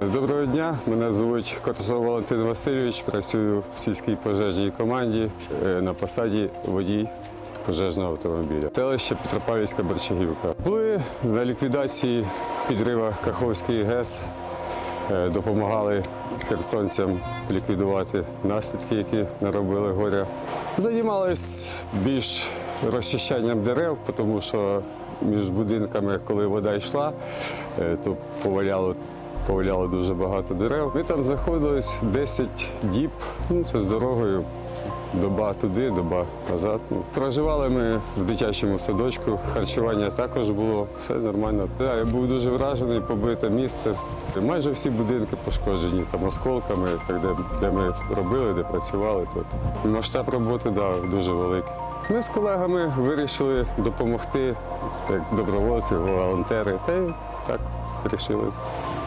Доброго дня, мене звуть Котосов Валентин Васильович. Працюю в сільській пожежній команді е, на посаді водій пожежного автомобіля. Селище Петропавлівська Борчагівка. Були на ліквідації підрива Каховської ГЕС. Е, Допомагали херсонцям ліквідувати наслідки, які наробили горя. Займались більш розчищанням дерев, тому що між будинками, коли вода йшла, е, то поваляло, поваляло дуже багато дерев. Ми там знаходились 10 діб, ну, це з дорогою. Доба туди, доба назад. Ну, Проживали ми в дитячому садочку, харчування також було, все нормально. Да, я був дуже вражений, побите місце. Майже всі будинки пошкоджені там осколками, так, де, де ми робили, де працювали. Тут. Масштаб роботи да, дуже великий. Ми з колегами вирішили допомогти як добровольці, волонтери. Та й так вирішили.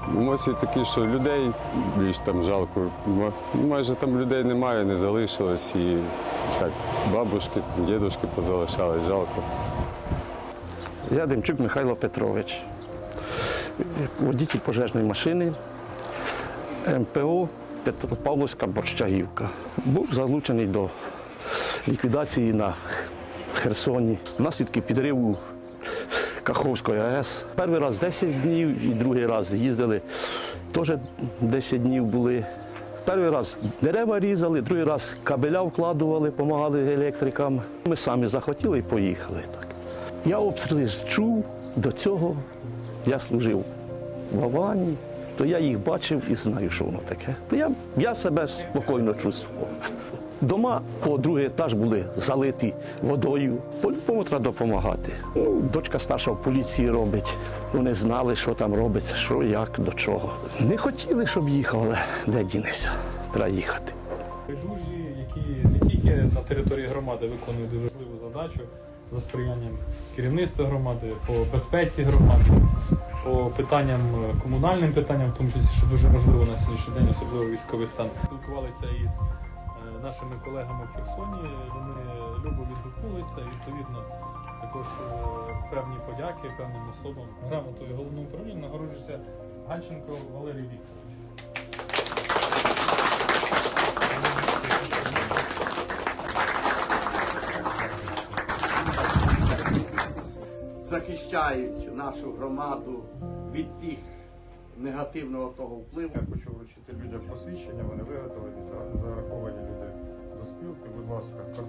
Емоції такі, що людей більш там жалко. Майже там людей немає, не залишилось. І так, бабушки, дідушки позалишались, жалко. Я Демчук Михайло Петрович, водитель пожежної машини МПО Петропавловська Борщагівка. Був залучений до ліквідації на Херсоні. Наслідки підриву Каховської АЕС. Перший раз 10 днів і другий раз їздили, теж 10 днів були. Перший раз дерева різали, другий раз кабеля вкладували, допомагали електрикам. Ми самі захотіли і поїхали. Так. Я обстріли чув, до цього я служив в Авані, то я їх бачив і знаю, що воно таке. То я, я себе спокійно чувствував. Дома по другий етаж були залиті водою. По-любому треба допомагати. Ну, дочка старша в поліції робить. Вони знали, що там робиться, що, як, до чого. Не хотіли, щоб їхав, але де дінеться? Треба їхати. Байдужі, які не тільки на території громади виконують дуже важливу задачу за сприянням керівництва громади, по безпеці громади, по питанням е, комунальним питанням, в тому числі, що дуже важливо на сьогоднішній день, особливо військовий стан. Спілкувалися із нашими колегами в Херсоні. Вони любо відгукнулися. Відповідно, також е, певні подяки певним особам. Грамотою головного управління нагороджується Гальченко Валерій Вікторович. захищають нашу громаду від тих негативного того впливу. Я хочу вручити людям посвідчення, вони виготовлені, за- зараховані люди до спілки. Будь ласка,